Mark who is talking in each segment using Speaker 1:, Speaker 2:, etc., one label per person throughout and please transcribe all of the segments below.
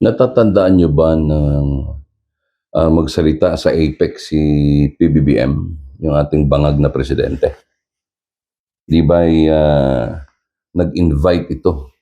Speaker 1: Natatandaan niyo ba ng, ah, magsalita sa APEC si PBBM, yung ating bangag na presidente? 'Di ba'y, ah, nag-invite ito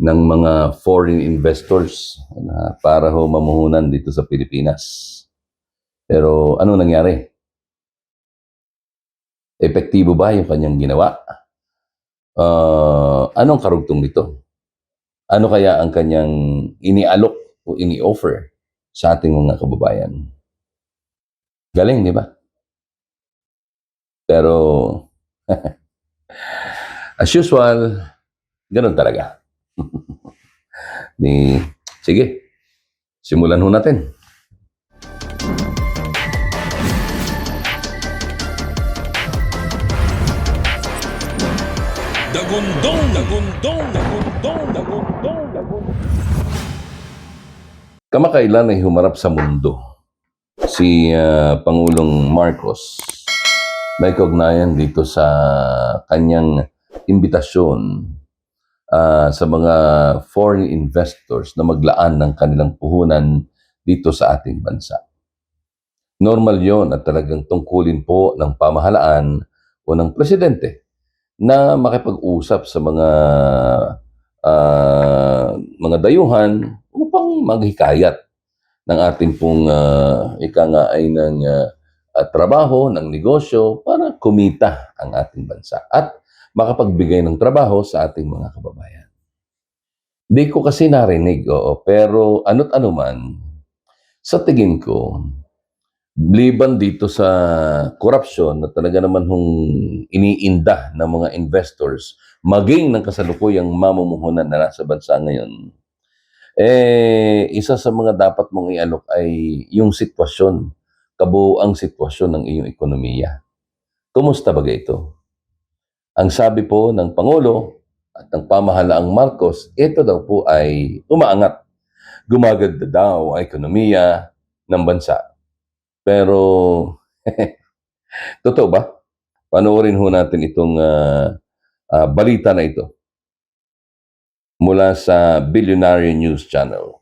Speaker 1: ng mga foreign investors na para ho mamuhunan dito sa Pilipinas. Pero ano nangyari? Epektibo ba yung kanyang ginawa? Ah, anong karugtong nito? Ano kaya ang kanyang inialok o ini-offer sa ating mga kababayan? Galing, di ba? Pero, as usual, ganun talaga. Ni, sige, simulan ho natin.
Speaker 2: Dagundong, dagundong, dagundong, dagundong, dagundong.
Speaker 1: Kamakailan ay humarap sa mundo si ah, Pangulong Marcos. May kaugnayan dito sa kanyang imbitasyon ah, sa mga foreign investors na maglaan ng kanilang puhunan dito sa ating bansa. Normal yon at talagang tungkulin po ng pamahalaan o ng presidente na makipag-usap sa mga ah, mga dayuhan upang maghikayat ng ating pong ah, ika nga ay ng ah, trabaho, ng negosyo para kumita ang ating bansa at makapagbigay ng trabaho sa ating mga kababayan. Di ko kasi narinig, oo, pero ano't ano man, sa tingin ko, liban dito sa korupsyon na talaga naman hong iniinda ng mga investors, maging ng kasalukuyang mamumuhunan na nasa bansa ngayon, eh, isa sa mga dapat mong ialok ay yung sitwasyon, kabuuang sitwasyon ng iyong ekonomiya. Kumusta ba ito? Ang sabi po ng Pangulo at ng pamahalaang Marcos, ito daw po ay umaangat. Gumaganda daw ang ekonomiya ng bansa. Pero, totoo ba? Panoorin ho natin itong ah, ah, balita na ito mula sa Billionaire News Channel.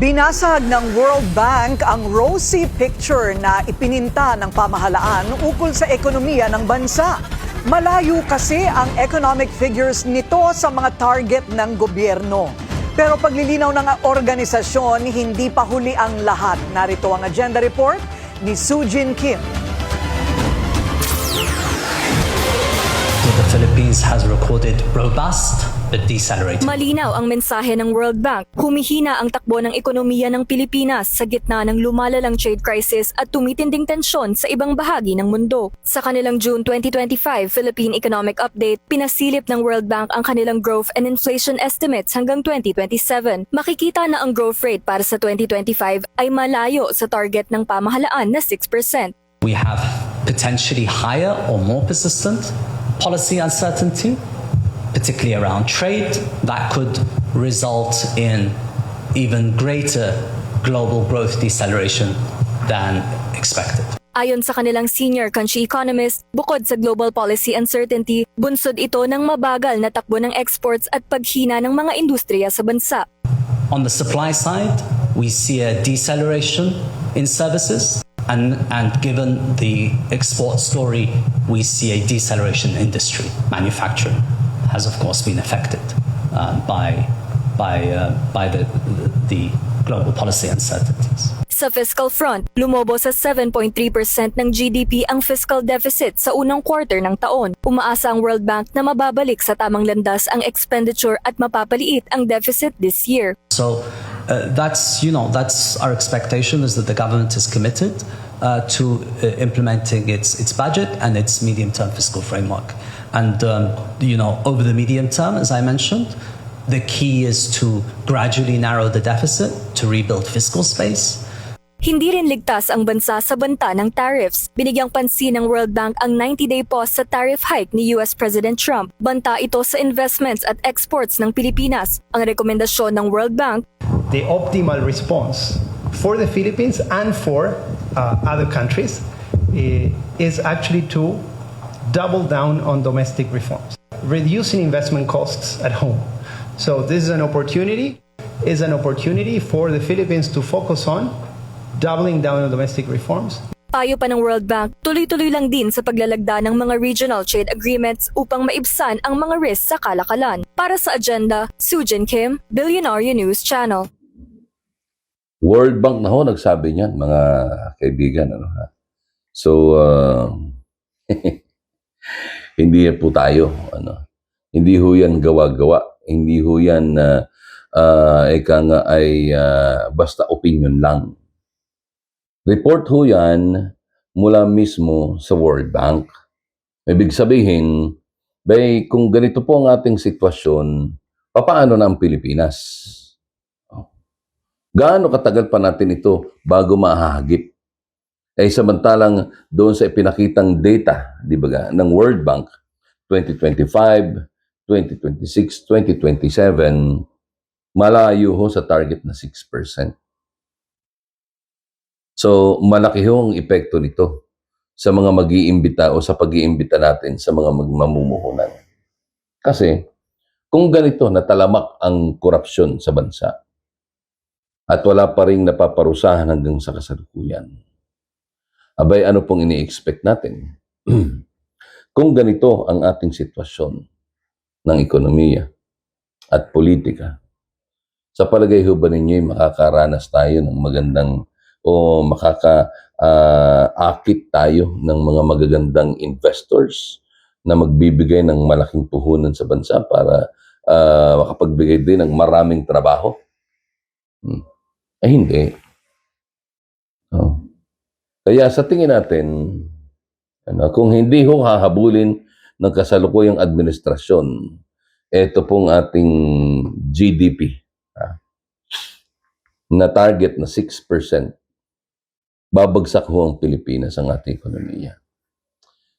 Speaker 3: Binasag ng World Bank ang rosy picture na ipininta ng pamahalaan ukol sa ekonomiya ng bansa. Malayo kasi ang economic figures nito sa mga target ng gobyerno. Pero paglilinaw ng organisasyon, hindi pa huli ang lahat. Narito ang agenda report ni Sujin Kim.
Speaker 4: the Philippines has recorded robust but decelerating
Speaker 5: Malinaw ang mensahe ng World Bank. Humihina ang takbo ng ekonomiya ng Pilipinas sa gitna ng lumalalang trade crisis at tumitinding tensyon sa ibang bahagi ng mundo. Sa kanilang June 2025 Philippine Economic Update, pinasilip ng World Bank ang kanilang growth and inflation estimates hanggang 2027. Makikita na ang growth rate para sa 2025 ay malayo sa target ng pamahalaan na 6%.
Speaker 4: we have potentially higher or more persistent policy uncertainty, particularly around trade, that could result in even greater global growth deceleration than expected.
Speaker 5: Ayon sa kanilang senior country economist, bukod sa global policy uncertainty, bunsod ito ng mabagal na takbo ng exports at paghina ng mga industriya sa bansa.
Speaker 4: On the supply side, we see a deceleration in services, and, and given the export story, we see a deceleration in industry. Manufacturing has, of course, been affected uh, by, by, uh, by the, the global policy uncertainties.
Speaker 5: Sa fiscal front, lumobo sa 7.3% ng GDP ang fiscal deficit sa unang quarter ng taon. Umaasa ang World Bank na mababalik sa tamang landas ang expenditure at mapapaliit ang deficit this year.
Speaker 4: So uh, that's you know that's our expectation is that the government is committed uh, to uh, implementing its its budget and its medium term fiscal framework. And um, you know over the medium term, as I mentioned, the key is to gradually narrow the deficit to rebuild fiscal space.
Speaker 5: Hindi rin ligtas ang bansa sa banta ng tariffs. Binigyang pansin ng World Bank ang 90-day pause sa tariff hike ni US President Trump. Banta ito sa investments at exports ng Pilipinas. Ang rekomendasyon ng World Bank,
Speaker 6: the optimal response for the Philippines and for uh, other countries eh, is actually to double down on domestic reforms, reducing investment costs at home. So this is an opportunity is an opportunity for the Philippines to focus on doubling down on domestic reforms,
Speaker 5: Payo pa ng World Bank, tuloy-tuloy lang din sa paglalagda ng mga regional trade agreements upang maibsan ang mga risks sa kalakalan. Para sa agenda, Sujin Kim, Billionaire News Channel.
Speaker 1: World Bank na ho nagsabi niyan, mga kaibigan. Ano, ha? So, uh, hindi po tayo. Ano, hindi ho yan gawa-gawa. Hindi ho yan, uh, uh, eka nga ay uh, basta opinion lang. Report ho yan mula mismo sa World Bank. Ibig sabihin, bay, kung ganito po ang ating sitwasyon, papaano na ang Pilipinas? Gaano katagal pa natin ito bago mahahagip? Eh samantalang doon sa ipinakitang data, di ba ng World Bank, 2025, 2026, 2027, malayo ho sa target na 6%. So, malaki ho ang epekto nito sa mga mag-iimbita o sa pag-iimbita natin sa mga magmamumuhunan. Kasi, kung ganito natalamak ang korupsyon sa bansa at wala pa rin napaparusahan hanggang sa kasalukuyan, abay ano pong ini-expect natin? kung ganito ang ating sitwasyon ng ekonomiya at politika, sa palagay ho ba ninyo makakaranas tayo ng magandang o makaka-akit tayo ng mga magagandang investors na magbibigay ng malaking puhunan sa bansa para ah, makapagbigay din ng maraming trabaho? Hmm. Eh hindi. Kaya sa tingin natin, ano, kung hindi ho hahabulin ng kasalukuyang administrasyon, ito pong ating GDP ah, na target na 6%, babagsak ho ang Pilipinas ang ating ekonomiya.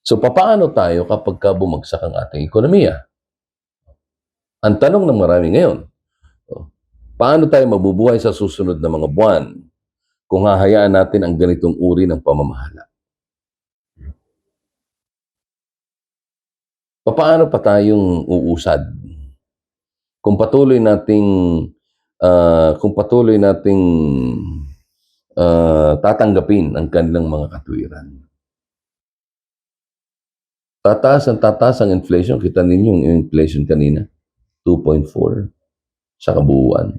Speaker 1: So, papaano tayo kapag ka bumagsak ang ating ekonomiya? Ang tanong ng marami ngayon, oh, paano tayo mabubuhay sa susunod na mga buwan kung hahayaan natin ang ganitong uri ng pamamahala? Paano pa tayong uusad? Kung patuloy nating ah, kung patuloy nating ah, tatanggapin ang kanilang mga katwiran. Tataas ang tataas ang inflation. Kita ninyo yung inflation kanina. 2.4 sa kabuuan.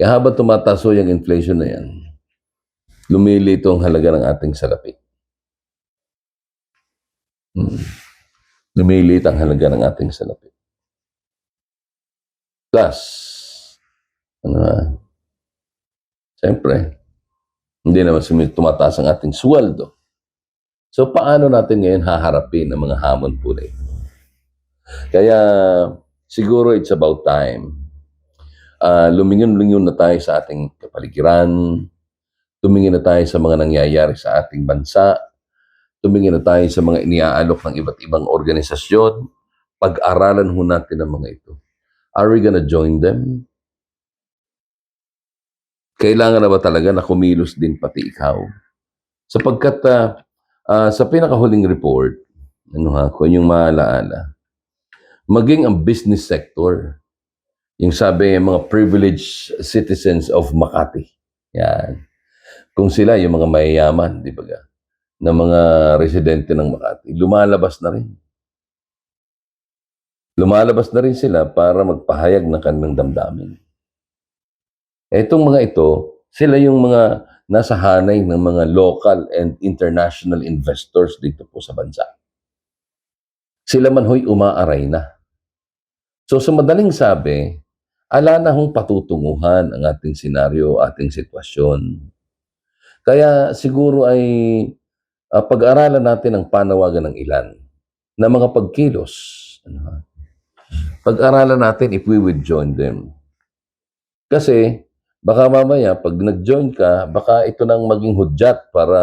Speaker 1: Kaya habang tumataas ho yung inflation na yan, lumilito ang halaga ng ating salapi. Hmm. Lumilit ang halaga ng ating salapi. Plus, ano nga, siyempre, hindi naman tumataas ang ating sweldo. So, paano natin ngayon haharapin ang mga hamon po na ito? Kaya, siguro it's about time. Ah, lumingon-lingon na tayo sa ating kapaligiran, tumingin na tayo sa mga nangyayari sa ating bansa, tumingin na tayo sa mga iniaalok ng iba't ibang organisasyon, pag-aralan ho natin ang mga ito. Are we gonna join them? Kailangan na ba talaga na kumilos din pati ikaw? Sapagkat ah, ah, sa pinakahuling report, ano ha, kung yung maalaala, maging ang business sector, yung sabi mga privileged citizens of Makati. Yan. Kung sila, yung mga mayayaman, di ba ga? na mga residente ng Makati, lumalabas na rin. Lumalabas na rin sila para magpahayag ng kanilang damdamin. Etong mga ito, sila yung mga nasa hanay ng mga local and international investors dito po sa bansa. Sila man ho'y umaaray na. So sa madaling sabi, ala na hong patutunguhan ang ating senaryo, ating sitwasyon. Kaya siguro ay ah, pag-aralan natin ang panawagan ng ilan na mga pagkilos. Ano, pag-aralan natin if we would join them. Kasi baka mamaya pag nag-join ka, baka ito nang maging hudyat para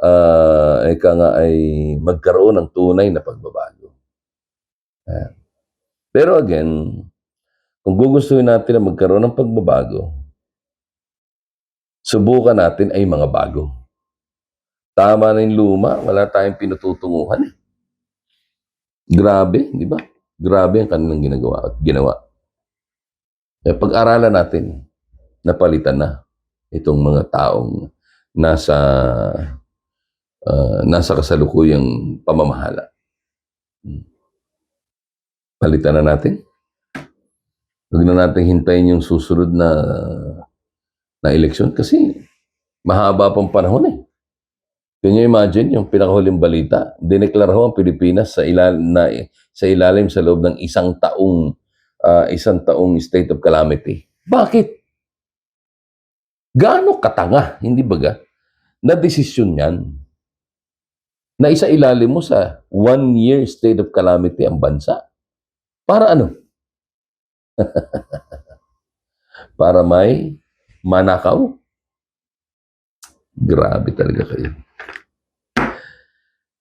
Speaker 1: uh, eka nga ay magkaroon ng tunay na pagbabago. Pero again, kung gugustuhin natin na magkaroon ng pagbabago, subukan natin ay mga bago. Tama na yung luma, wala tayong pinututunguhan. eh. Grabe, di ba? Grabe ang kanilang ginagawa at ginawa. Eh, pag-aralan natin, napalitan na itong mga taong nasa ah, nasa kasalukuyang pamamahala. Hmm. Palitan na natin. Huwag na natin hintayin yung susunod na na eleksyon kasi mahaba pang panahon eh. Can you imagine yung pinakahuling balita? Dineklara ho ang Pilipinas sa ilalim, na, sa ilalim sa loob ng isang taong ah, isang taong state of calamity. Bakit? Gaano katanga, hindi baga, na desisyon yan na isa ilalim mo sa one year state of calamity ang bansa. Para ano? Para may manakaw? Grabe talaga kayo.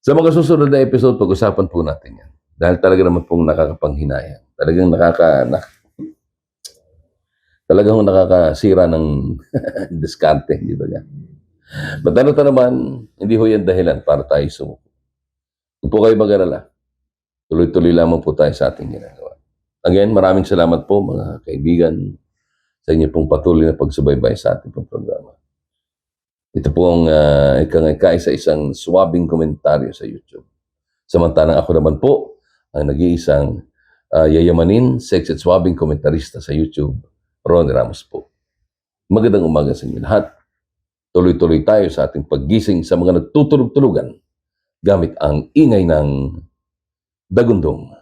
Speaker 1: Sa mga susunod na episode, pag-usapan po natin yan. Dahil talaga naman pong nakakapanghinayang. Talagang nakaka... Na, talagang nakakasira ng diskarte, di ba yan? But ano to naman, hindi ho yan dahilan para tayo sumuko. Kung po kayo mag-alala, tuloy-tuloy lamang po tayo sa ating ginagawa. Again, maraming salamat po mga kaibigan sa inyo pong patuloy na pagsubaybay sa ating pong programa. Ito po ang uh, kaisa-isang swabing komentaryo sa YouTube. Samantalang ako naman po ang nag-iisang ah, yayamanin, sex at swabbing komentarista sa YouTube, Ron Ramos po. Magandang umaga sa inyo lahat. Tuloy-tuloy tayo sa ating paggising sa mga nagtutulog-tulugan gamit ang ingay ng dagundong.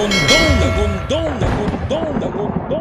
Speaker 2: Dagundong, dagundong, dagundong, dagundong, dagundong.